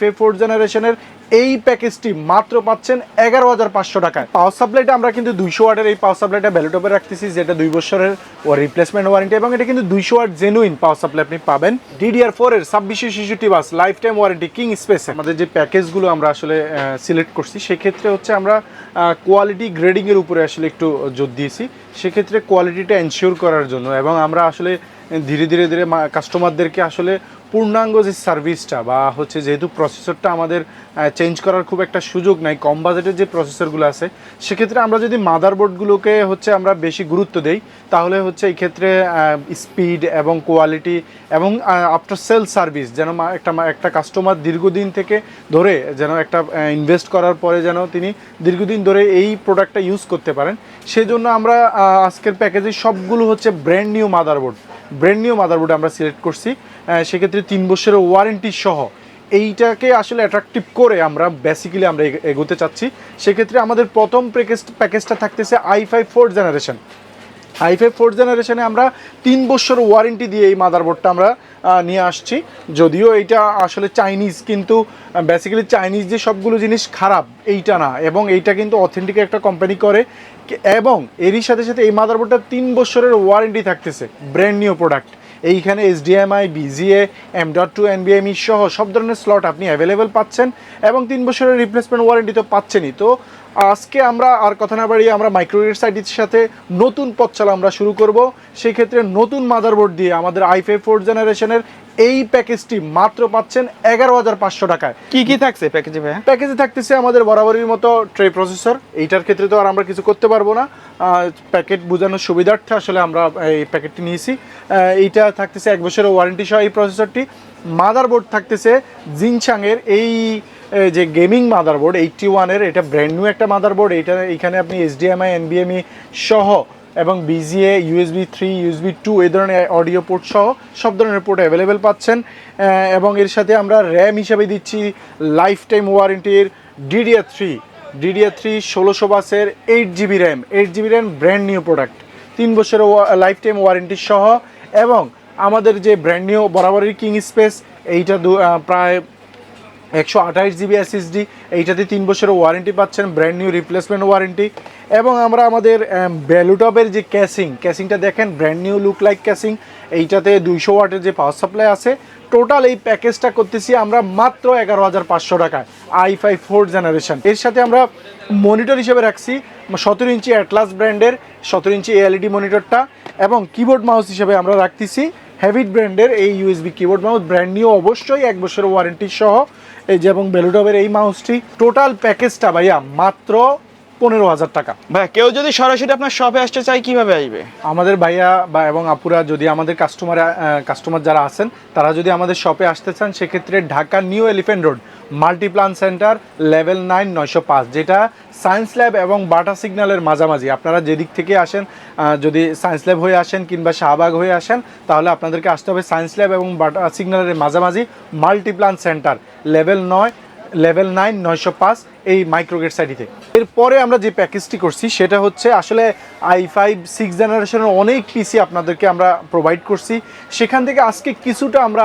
Five four জেনারেশনের এই প্যাকেজটি মাত্র পাচ্ছেন এগারো হাজার পাঁচশো টাকায়। পাওয়ার সাপ্লাইটা আমরা কিন্তু দুইশো ওয়াটের এই পাওয়ার সাপ্লাইটা ভ্যালুটপে রাখতেছি, যেটা দুই বছরের ও রিপ্লেসমেন্ট ওয়ারেন্টি এবং এটা কিন্তু দুইশো ওয়াট জেনুইন পাওয়ার সাপ্লাই আপনি পাবেন। ডিডিআর ফোর এর ছাব্বিশশো শিশুটি bus life time warranty KingSpec আমাদের যে প্যাকেজগুলো আমরা আসলে সিলেক্ট করছি, সেক্ষেত্রে হচ্ছে আমরা কোয়ালিটি গ্রেডিংয়ের উপরে আসলে একটু জোর দিয়েছি। সেক্ষেত্রে কোয়ালিটিটা এনশিওর করার জন্য এবং আমরা আসলে ধীরে ধীরে ধীরে কাস্টমারদেরকে আসলে পূর্ণাঙ্গ যে সার্ভিসটা বা হচ্ছে যেহেতু প্রসেসরটা আমাদের চেঞ্জ করার খুব একটা সুযোগ নাই, কম বাজেটের যে প্রসেসরগুলো আছে, সেক্ষেত্রে আমরা যদি মাদারবোর্ডগুলোকে হচ্ছে আমরা বেশি গুরুত্ব দেই, তাহলে হচ্ছে এই ক্ষেত্রে স্পিড এবং কোয়ালিটি এবং আফটার সেল সার্ভিস যেন একটা একটা কাস্টমার দীর্ঘদিন থেকে ধরে যেন একটা ইনভেস্ট করার পরে যেন তিনি দীর্ঘদিন ধরে এই প্রোডাক্টটা ইউজ করতে পারেন, সেজন্য আমরা আজকের প্যাকেজে সবগুলো হচ্ছে brand new motherboard brand new motherboard আমরা সিলেক্ট করছি। সেক্ষেত্রে তিন বছরের ওয়ারেন্টি সহ। এইটাকে আসলে অ্যাট্রাকটিভ করে আমরা বেসিক্যালি আমরা এগ- এগোতে চাচ্ছি। সেক্ষেত্রে আমাদের প্রথম প্যাকেজ প্যাকেজটা থাকতেছে i five four generation i five four জেনারেশনে আমরা তিন বছর ওয়ারেন্টি দিয়ে এই মাদারবোর্ডটা আমরা নিয়ে আসছি। যদিও এইটা আসলে চাইনিজ কিন্তু বেসিক্যালি চাইনিজ যে সবগুলো জিনিস খারাপ, এইটা না। এবং এইটা কিন্তু অথেন্টিক একটা কোম্পানি করে। এবং এরই সাথে সাথে এই মাদারবোর্ডটা তিন বছরের ওয়ারেন্টি থাকতেছে। ব্র্যান্ড নিউ প্রোডাক্ট এইখানে HDMI VGA M dot two এনবিএমই সহ সব ধরনের স্লট আপনি অ্যাভেলেবেল পাচ্ছেন এবং তিন বছরের রিপ্লেসমেন্ট ওয়ারেন্টি তো পাচ্ছেনই। তো আজকে আমরা আর কথা না বাড়িয়ে আমরা মাইক্রোওয়েভ সাইটির সাথে নতুন পথ চলা আমরা শুরু করব। সেই ক্ষেত্রে নতুন মাদারবোর্ড দিয়ে আমাদের আইফে ফোর জেনারেশনের এই প্যাকেজটি মাত্র পাচ্ছেন এগারো হাজার পাঁচশো টাকায়। কি কি থাকছে প্যাকেজে প্যাকেজে থাকতেছে আমাদের বরাবরের মতো ট্রে প্রসেসর এইটার ক্ষেত্রে তো আর আমরা কিছু করতে পারব না। প্যাকেট বোঝানোর সুবিধার্থে আসলে আমরা এই প্যাকেটটি নিয়েছি। এইটা থাকতেছে এক বছরের ওয়ারেন্টি সহ এই প্রসেসরটি মাদারবোর্ড থাকতেছে জিনচাংয়ের এই যে গেমিং মাদারবোর্ড এইটটি ওয়ানের এটা ব্র্যান্ড নিউ একটা মাদারবোর্ড এটা এখানে আপনি এইচডিএমআই এনবিএমই সহ এবং VGA USB three USB two এই ধরনের অডিও পোর্ট সহ সব ধরনের পোর্ট অ্যাভেলেবেল পাচ্ছেন। এবং এর সাথে আমরা র্যাম হিসাবে দিচ্ছি লাইফ টাইম ওয়ারেন্টির ডিডিআর থ্রি ডিডিআর থ্রি ষোলোশো বাসের eight GB RAM eight GB RAM brand new product তিন বছরের লাইফ টাইম ওয়ারেন্টি সহ এবং আমাদের যে ব্র্যান্ড নিউ বরাবরের কিং স্পেস এইটা প্রায় একশো আঠাশ জিবি এসএসডি এইটাতে তিন বছরের ওয়ারেন্টি পাচ্ছেন ব্র্যান্ড নিউ রিপ্লেসমেন্ট ওয়ারেন্টি এবং আমরা আমাদের ভ্যালুটপের যে ক্যাসিং ক্যাসিংটা দেখেন brand new look like casing এইটাতে দুইশো ওয়াটের যে পাওয়ার সাপ্লাই আছে টোটাল এই প্যাকেজটা করতেছি আমরা মাত্র এগারো হাজার পাঁচশো টাকায় আই ফাইভ ফোর জেনারেশন এর সাথে আমরা মনিটর হিসেবে রাখছি, সতেরো ইঞ্চি অ্যাটলাস ব্র্যান্ডের সতেরো ইঞ্চি এলইডি মনিটরটা এবং কিবোর্ড মাউস হিসেবে আমরা রাখতেছি হ্যাভিট ব্র্যান্ডের এই USB keyboard mouse brand new অবশ্যই এক বছরের ওয়ারেন্টি সহ। এই যে এবং বেলুডবের এই মাউসটি টোটাল প্যাকেজটা ভাইয়া মাত্র পনেরো হাজার টাকা। ভাইয়া কেউ যদি সরাসরি আপনার শপে আসতে চায় কীভাবে আসবে? আমাদের ভাইয়া বা এবং আপুরা যদি আমাদের কাস্টমার কাস্টমার যারা আছেন তারা যদি আমাদের শপে আসতে চান সেক্ষেত্রে Dhaka new elephant road Multiplan centre level nine নয়শো পাঁচ যেটা সায়েন্স ল্যাব এবং বাটা সিগন্যালের মাঝামাঝি। আপনারা যেদিক থেকে আসেন যদি সায়েন্স ল্যাব হয়ে আসেন কিংবা শাহবাগ হয়ে আসেন তাহলে আপনাদেরকে আসতে হবে সায়েন্স ল্যাব এবং বাটা সিগন্যালের মাঝামাঝি মাল্টিপ্লান সেন্টার লেভেল নয় লেভেল নাইন, নয়শো পাঁচ এই মাইক্রোগেট সাইডিতে এরপরে আমরা যে প্যাকেজটি করছি, সেটা হচ্ছে আসলে আই ফাইভ সিক্স জেনারেশনের অনেক পিসি আপনাদেরকে আমরা প্রোভাইড করছি। সেখান থেকে আজকে কিছুটা আমরা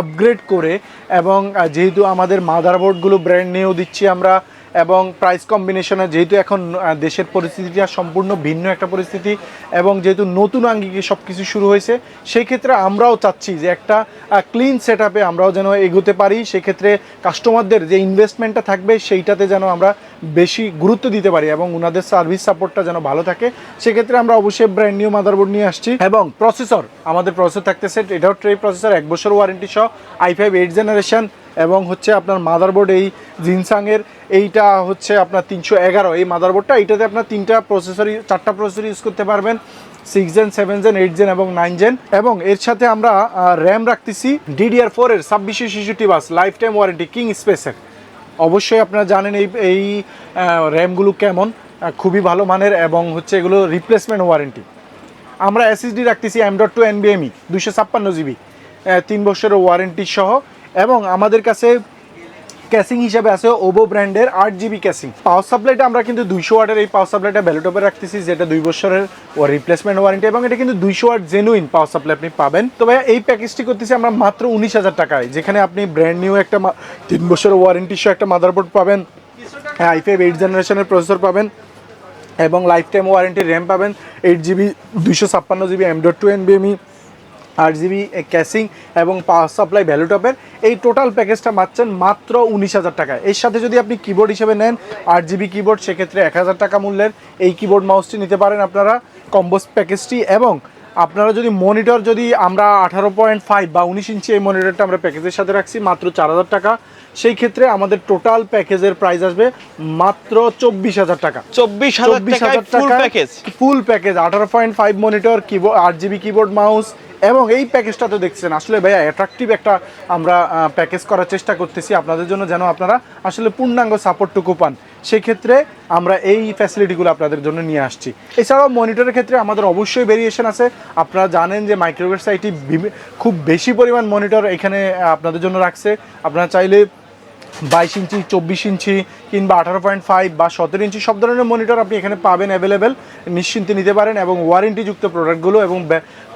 আপগ্রেড করে এবং যেহেতু আমাদের মাদারবোর্ডগুলো ব্র্যান্ড নিয়েও দিচ্ছি আমরা এবং প্রাইস কম্বিনেশনে যেহেতু এখন দেশের পরিস্থিতিটা সম্পূর্ণ ভিন্ন একটা পরিস্থিতি এবং যেহেতু নতুন আঙ্গিকে সব কিছু শুরু হয়েছে সেই ক্ষেত্রে আমরাও চাচ্ছি যে একটা ক্লিন সেট আমরাও যেন এগোতে পারি। সেক্ষেত্রে কাস্টমারদের যে ইনভেস্টমেন্টটা থাকবে, সেইটাতে যেন আমরা বেশি গুরুত্ব দিতে পারি এবং ওনাদের সার্ভিস সাপোর্টটা যেন ভালো থাকে। সেক্ষেত্রে আমরা অবশ্যই ব্র্যান্ড নিউ মাদারবোর্ড নিয়ে আসছি। এবং প্রসেসর আমাদের প্রসেসর থাকতেছে, এটাও ট্রে প্রসেসর এক বছর ওয়ারেন্টি সহ আই ফাইভ এইট জেনারেশন এবং হচ্ছে আপনার মাদারবোর্ড এই জিনসাংয়ের এইটা হচ্ছে আপনার তিনশো এগারো। এই মাদারবোর্ডটা এইটাতে আপনার তিনটা প্রসেসর চারটা প্রসেসর ইউজ করতে পারবেন। Six gen seven gen eight gen এবং নাইন জেন এবং এর সাথে আমরা র্যাম রাখতেছি ডিডিআর ফোর এর ছাব্বিশশো শিশুটি bus life time warranty King স্পেসের অবশ্যই আপনারা জানেন এই এই র্যামগুলো কেমন খুবই ভালো মানের এবং হচ্ছে এগুলো রিপ্লেসমেন্ট ওয়ারেন্টি আমরা এসএসডি রাখতেছি এম ডট টু এনবিএমই দুশো ছাপ্পান্ন জিবি তিন বছরের ওয়ারেন্টি সহ। এবং আমাদের কাছে ক্যাসিং হিসাবে আছে ওবো ব্র্যান্ডের আট জিবি ক্যাসিং। পাওয়ার সাপ্লাইটা আমরা কিন্তু দুইশো ওয়াটের এই পাওয়ার সাপ্লাইটা ভ্যালুটপে রাখতেছি, যেটা দুই বছরের ও রিপ্লেসমেন্ট ওয়ারেন্টি এবং এটা কিন্তু দুইশো ওয়াট জেনুইন পাওয়ার সাপ্লাই আপনি পাবেন। তো ভাইয়া, এই প্যাকেজটি করতেছি আমরা মাত্র উনিশ হাজার টাকায়, যেখানে আপনি ব্র্যান্ড নিউ একটা তিন বছরের ওয়ারেন্টি সহ একটা মাদারবোর্ড পাবেন আই ফাইভ এইট জেনারেশনের প্রসেসর পাবেন এবং লাইফ টাইম ওয়ারেন্টি র্যাম পাবেন এইট জিবি দুইশো ছাপ্পান্ন জিবি এম ডট টু এনবিএমই আট জিবি ক্যাসিং এবং পাওয়ার সাপ্লাই ভ্যালু টপের। এই টোটাল প্যাকেজটা পাচ্ছেন মাত্র উনিশ হাজার টাকায়। এর সাথে যদি আপনি কিবোর্ড হিসেবে নেন আট জিবি কিবোর্ড সেক্ষেত্রে এক হাজার টাকা মূল্যের এই কিবোর্ড মাউসটি নিতে পারেন আপনারা। কম্বোস প্যাকেজটি এবং আপনারা যদি মনিটর যদি আমরা আঠারো পয়েন্ট ফাইভ বা উনিশ ইঞ্চি এই মনিটরটা আমরা প্যাকেজের সাথে রাখছি মাত্র চার হাজার টাকা। সেই ক্ষেত্রে আমাদের টোটাল প্যাকেজের প্রাইস আসবে মাত্র চব্বিশ হাজার টাকা। চব্বিশ হাজার টাকা প্যাকেজ ফুল প্যাকেজ আঠারো পয়েন্ট ফাইভ মনিটর কিবোর্ড আট জিবি কিবোর্ড মাউস এবং এই প্যাকেজটা তো দেখছেন, আসলে ভাইয়া অ্যাট্রাকটিভ একটা আমরা প্যাকেজ করার চেষ্টা করতেছি। আপনাদের জন্য যেন আপনারা আসলে পূর্ণাঙ্গ সাপোর্টটুকু পান। সেক্ষেত্রে আমরা এই ফ্যাসিলিটিগুলো আপনাদের জন্য নিয়ে আসছি। এছাড়াও মনিটরের ক্ষেত্রে আমাদের অবশ্যই ভেরিয়েশন আছে। আপনারা জানেন যে মাইক্রোওয়েভ সাইটটি খুব বেশি পরিমাণ মনিটর এখানে আপনাদের জন্য রাখছে। আপনারা চাইলে বাইশ ইঞ্চি চব্বিশ ইঞ্চি কিংবা আঠারো পয়েন্ট ফাইভ বা সতেরো ইঞ্চি সব ধরনের মনিটর আপনি এখানে পাবেন অ্যাভেলেবেল নিশ্চিন্তে নিতে পারেন এবং ওয়ারেন্টিযুক্ত প্রোডাক্টগুলো এবং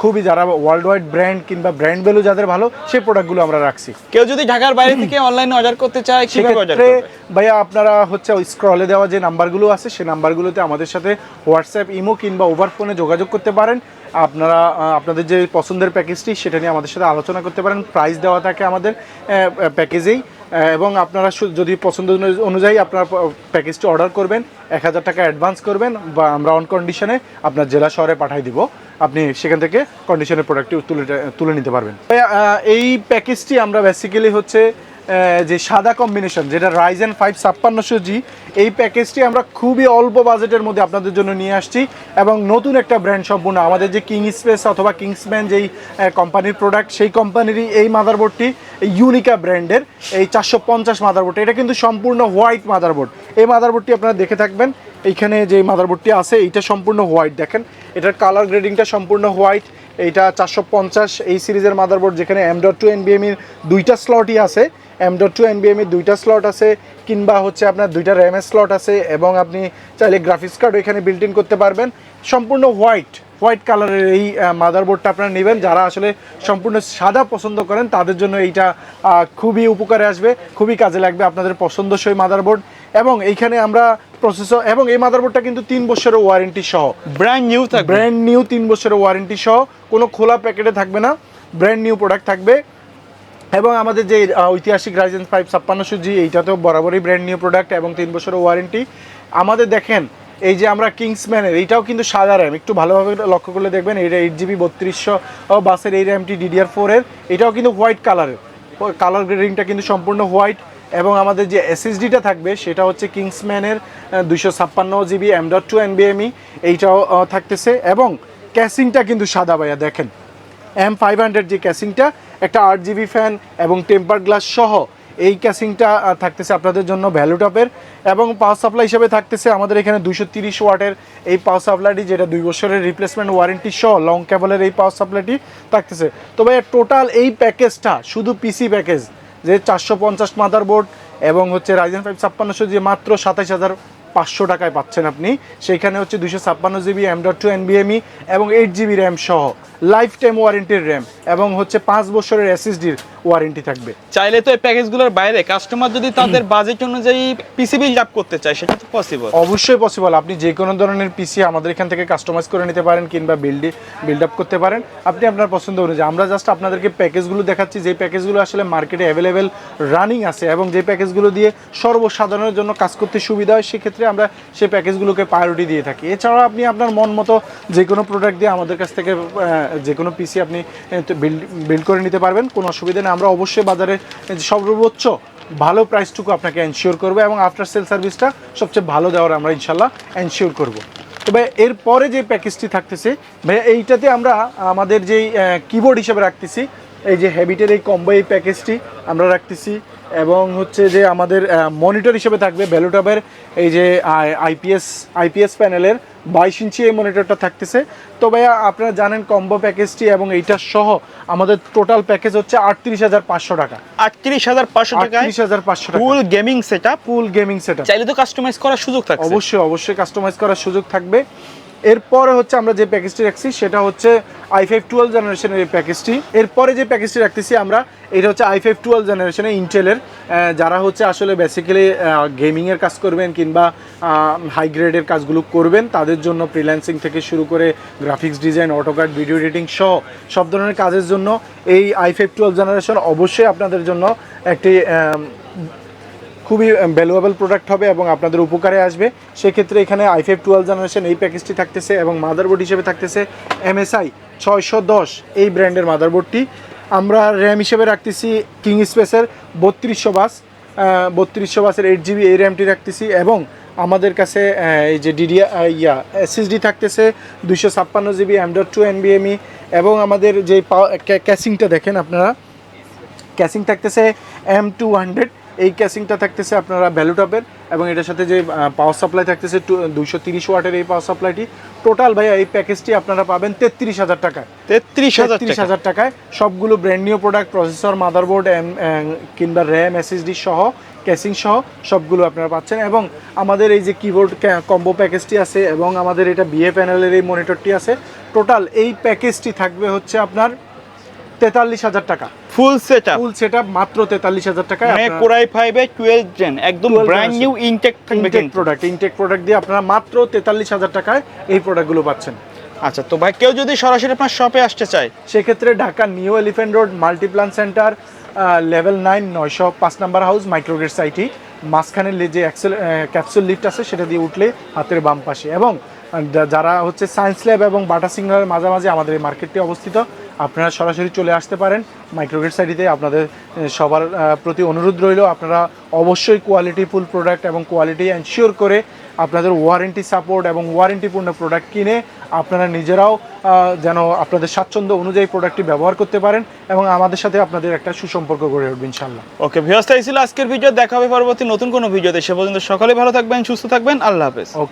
খুবই যারা ওয়ার্ল্ড ওয়াইড ব্র্যান্ড কিংবা ব্র্যান্ড ভ্যালু যাদের ভালো সেই প্রোডাক্টগুলো আমরা রাখছি। কেউ যদি ঢাকার বাইরে থেকে অনলাইনে অর্ডার করতে চায় সেক্ষেত্রে ভাইয়া আপনারা হচ্ছে ওই স্ক্রলে দেওয়া যে নাম্বারগুলো আছে সেই নাম্বারগুলোতে আমাদের সাথে হোয়াটসঅ্যাপ ইমো কিংবা ওভার ফোনে যোগাযোগ করতে পারেন। আপনারা আপনাদের যে পছন্দের প্যাকেজটি সেটা নিয়ে আমাদের সাথে আলোচনা করতে পারেন। প্রাইস দেওয়া থাকে আমাদের প্যাকেজেই এবং আপনারা যদি পছন্দ অনুযায়ী আপনারা প্যাকেজটি অর্ডার করবেন, এক হাজার টাকা অ্যাডভান্স করবেন বা আমরা অন কন্ডিশনে আপনার জেলা শহরে পাঠিয়ে দিব। আপনি সেখান থেকে কন্ডিশনের প্রোডাক্টটি তুলে তুলে নিতে পারবেন। এই প্যাকেজটি আমরা বেসিক্যালি হচ্ছে যে সাদা কম্বিনেশন যেটা রাইজেন ফাইভ ছাপ্পান্নশো জি এই প্যাকেজটি আমরা খুবই অল্প বাজেটের মধ্যে আপনাদের জন্য নিয়ে আসছি এবং নতুন একটা ব্র্যান্ড সম্পূর্ণ। আমাদের যে কিং স্পেস অথবা কিংসম্যান যেই কোম্পানির প্রোডাক্ট সেই কোম্পানিরই এই মাদারবোর্ডটি ইউনিকা ব্র্যান্ডের এই চারশো পঞ্চাশ মাদারবোর্ড এটা কিন্তু সম্পূর্ণ হোয়াইট মাদারবোর্ড এই মাদারবোর্ডটি আপনারা দেখে থাকবেন। এইখানে যে মাদারবোর্ডটি আছে, এইটা সম্পূর্ণ হোয়াইট দেখেন। এটার কালার গ্রেডিংটা সম্পূর্ণ হোয়াইট এইটা চারশো পঞ্চাশ এই সিরিজের মাদারবোর্ড যেখানে এম ডট টু এনবিএমির দুইটা স্লটই আছে। এম ডট টু এনবিএমির দুইটা স্লট আছে কিংবা হচ্ছে আপনার দুইটা র্যামের স্লট আছে এবং আপনি চাইলে গ্রাফিক্স কার্ড এখানে বিল্ট ইন করতে পারবেন। সম্পূর্ণ হোয়াইট হোয়াইট কালারের এই মাদারবোর্ডটা আপনারা নেবেন। যারা আসলে সম্পূর্ণ সাদা পছন্দ করেন তাদের জন্য এইটা খুবই উপকারে আসবে খুবই কাজে লাগবে আপনাদের পছন্দসই মাদারবোর্ড এবং এইখানে আমরা প্রসেসর এবং এই মাদারবোর্ডটা কিন্তু তিন বছরের ওয়ারেন্টি সহ। ব্র্যান্ড নিউ থাকবে। ব্র্যান্ড নিউ তিন বছরের ওয়ারেন্টি সহ। কোনো খোলা প্যাকেটে থাকবে না। ব্র্যান্ড নিউ প্রোডাক্ট থাকবে। এবং আমাদের যে ঐতিহাসিক রাইজেন ফাইভ ছাপ্পান্নশো জি এইটাতেও বরাবরই ব্র্যান্ড নিউ প্রোডাক্ট এবং তিন বছরের ওয়ারেন্টি আমাদের দেখেন, এই যে আমরা কিংসম্যানের এইটাও কিন্তু সাদা র্যাম একটু ভালোভাবে লক্ষ্য করলে দেখবেন এইটা এইট জিবি বত্রিশশো বাসের এই র্যামটি ডিডিআর ফোরের এটাও কিন্তু হোয়াইট কালারের কালার গ্রেডিংটা কিন্তু সম্পূর্ণ হোয়াইট এবং আমাদের যে এসএসডিটা থাকবে, সেটা হচ্ছে কিংসম্যানের দুইশো ছাপ্পান্ন জিবি এম ডট টু এনবিএমই এইটাও থাকতেছে। এবং ক্যাসিংটা কিন্তু সাদা ভাইয়া, দেখেন। এম ফাইভ হান্ড্রেড যে ক্যাসিংটা একটা আট জিবি ফ্যান এবং টেম্পার গ্লাস সহ এই ক্যাসিংটা থাকতেছে আপনাদের জন্য ভ্যালু টপের এবং পাওয়ার সাপ্লাই হিসেবে থাকতেছে আমাদের এখানে দুশো তিরিশ ওয়াটের এই পাওয়ার সাপ্লাইটি যেটা দুই বছরের রিপ্লেসমেন্ট ওয়ারেন্টি সহ লং কেবলের এই পাওয়ার সাপ্লাইটি থাকতেছে। তো ভাই টোটাল এই প্যাকেজটা শুধু পিসি প্যাকেজ যে চারশো পঞ্চাশ মাদারবোর্ড এবং হচ্ছে রাইজেন ফাইভ ছাপ্পান্নশো যে মাত্র সাতাইশ হাজার পাঁচশো টাকায় পাচ্ছেন আপনি। সেখানে হচ্ছে দুশো ছাপ্পান্ন জিবি এম ডট টু এনবিএমই এবং এইট জিবি র্যাম সহ লাইফ টাইম ওয়ারেন্টির র্যাম এবং হচ্ছে পাঁচ বছরের এসএসডির ওয়ারেন্টি থাকবে। চাইলে তো এই প্যাকেজগুলোর বাইরে কাস্টমার যদি তাদের বাজেট অনুযায়ী পিসিবি লাভ করতে চায় সেটা তো পসিবল অবশ্যই পসিবল আপনি যে কোনো ধরনের পিসি আমাদের এখান থেকে কাস্টমাইজ করে নিতে পারেন কিংবা বিল্ড বিল্ড আপ করতে পারেন। আপনি আপনার পছন্দ অনুযায়ী আমরা জাস্ট আপনাদেরকে প্যাকেজগুলো দেখাচ্ছি যে প্যাকেজগুলো আসলে মার্কেটে অ্যাভেলেবেল রানিং আছে এবং যে প্যাকেজগুলো দিয়ে সর্বসাধারণের জন্য কাজ করতে সুবিধা হয় সেক্ষেত্রে আমরা সেই প্যাকেজগুলোকে প্রায়োরিটি দিয়ে থাকি। এছাড়াও আপনি আপনার মন মতো যে কোনো প্রোডাক্ট দিয়ে আমাদের কাছ থেকে যে কোনো পিসি আপনি বিল্ড বিল্ড করে নিতে পারবেন কোনো অসুবিধা নেই। আমরা অবশ্যই বাজারে সর্বোচ্চ ভালো প্রাইসটুকু আপনাকে এনশিওর করব এবং আফটার সেল সার্ভিসটা সবচেয়ে ভালো দেওয়ার আমরা ইনশাল্লাহ এনশিওর করব। ভাই এরপরে যে প্যাকেজটি থাকতেছে, ভাইয়া, এইটাতে আমরা আমাদের যেই কিবোর্ড হিসেবে রাখতেছি এই যে হ্যাবিটের এই কম্বো এই প্যাকেজটি আমরা রাখতেছি। এবং হচ্ছে যে আমাদের মনিটর হিসেবে থাকবে ভ্যালুটপের এই যে আইপিএস আইপিএস প্যানেলের বাইশ ইঞ্চি এই মনিটরটা থাকতেছে। তো ভাইয়া আপনারা জানেন কম্বো প্যাকেজটি এবং এইটা সহ আমাদের টোটাল প্যাকেজ হচ্ছে আটত্রিশ হাজার পাঁচশো টাকা। আটত্রিশ হাজার পাঁচশো টাকা আটত্রিশ হাজার পাঁচশো টাকা। Full gaming set full gaming set চাইলে তো কাস্টমাইজ করার সুযোগ থাকছে। অবশ্যই অবশ্যই কাস্টমাইজ করার সুযোগ থাকবে। এরপরে হচ্ছে আমরা যে প্যাকেজটি রাখছি, সেটা হচ্ছে আই ফাইভ টুয়েলভ জেনারেশনের এই প্যাকেজটি এরপরে যে প্যাকেজটি রাখতেছি আমরা, এটা হচ্ছে আই ফাইভ টুয়েলভ জেনারেশনের ইন্টেলের যারা হচ্ছে আসলে বেসিক্যালি গেমিংয়ের কাজ করবেন কিংবা হাই গ্রেডের কাজগুলো করবেন, তাদের জন্য ফ্রিল্যান্সিং থেকে শুরু করে graphics design AutoCAD video editing সহ সব ধরনের কাজের জন্য এই আই ফাইভ টুয়েলভ জেনারেশন অবশ্যই আপনাদের জন্য একটি খুবই ভ্যালুয়েবল প্রোডাক্ট হবে এবং আপনাদের উপকারে আসবে। সেক্ষেত্রে এখানে আই টুয়েলভ জেনারেশন এই প্যাকেজটি থাকতেছে এবং মাদারবোর্ড হিসেবে থাকতেছে এমএসআই ছয়শো দশ এই ব্র্যান্ডের মাদারবোর্ডটি আমরা র্যাম হিসেবে রাখতেছি কিং স্পেসের বত্রিশশো বাস বত্রিশশো বাসের এইট জিবি এই র্যামটি রাখতেছি এবং আমাদের কাছে এই যে ডিডিআ ইয়া এসএসডি থাকতেছে দুইশো ছাপ্পান্ন জিবি ডট টু এনবিএমই এবং আমাদের যে ক্যাসিংটা দেখেন আপনারা। ক্যাসিং থাকতেছে এম টু হান্ড্রেড এই ক্যাসিংটা থাকতেছে আপনারা ভ্যালুটপের এবং এটার সাথে যে পাওয়ার সাপ্লাই থাকতেছে দুশো তিরিশ ওয়াটের এই পাওয়ার সাপ্লাইটি টোটাল ভাইয়া এই প্যাকেজটি আপনারা পাবেন তেত্রিশ হাজার টাকায়। তেত্রিশ হাজার তেত্রিশ টাকা হাজার টাকায় সবগুলো brand new product processor motherboard কিংবা র্যাম এসএসডি সহ ক্যাসিং সহ সবগুলো আপনারা পাচ্ছেন এবং আমাদের এই যে কিবোর্ড কম্বো প্যাকেজটি আছে এবং আমাদের এটা বিএ প্যানেলের এই মনিটরটি আছে। টোটাল এই প্যাকেজটি থাকবে হচ্ছে আপনার তেতাল্লিশ হাজার টাকা। Full setup full set মাত্র তেতাল্লিশ হাজার টাকায় মানে কোরাই ফাইভে টুয়েলভ জেন একদম ব্র্যান্ড নিউ ইনটেক থাকবে কিন্তু। প্রোডাক্ট ইনটেক প্রোডাক্ট দিয়ে আপনারা মাত্র তেতাল্লিশ হাজার টাকায় এই প্রোডাক্টগুলো পাচ্ছেন। আচ্ছা তো ভাই কেউ যদি সরাসরি আপনার শপে আসতে চায়? সেক্ষেত্রে Dhaka new elephant road Multiplan centre level nine নয়শো পাঁচ নাম্বার হাউস মাইক্রোগেট সাইটি মাঝখানে যে অ্যাক্সেল ক্যাপসুল লিফট আছে সেটা দিয়ে উঠলে হাতের বাম পাশে। এবং যারা হচ্ছে সায়েন্স ল্যাব এবং বাটা সিগন্যালের মাঝামাঝি আমাদের এই মার্কেটটি অবস্থিত আপনারা সরাসরি চলে আসতে পারেন। মাইক্রোগেট সাইটিতে আপনাদের সবার প্রতি অনুরোধ রইল আপনারা অবশ্যই কোয়ালিটি ফুল প্রোডাক্ট এবং কোয়ালিটি এনশিওর করে আপনাদের ওয়ারেন্টি সাপোর্ট এবং ওয়ারেন্টিপূর্ণ প্রোডাক্ট কিনে আপনারা নিজেরাও যেন আপনাদের স্বাচ্ছন্দ্য অনুযায়ী প্রোডাক্টটি ব্যবহার করতে পারেন এবং আমাদের সাথে আপনাদের একটা সুসম্পর্ক গড়ে উঠবে ইনশাল্লাহ ওকে ভিউয়ার্স ছিল আজকের ভিডিও দেখা হবে পরবর্তী নতুন কোনো ভিডিওতে সে পর্যন্ত সকলে ভালো থাকবেন সুস্থ থাকবেন। আল্লাহ হাফেজ। ওকে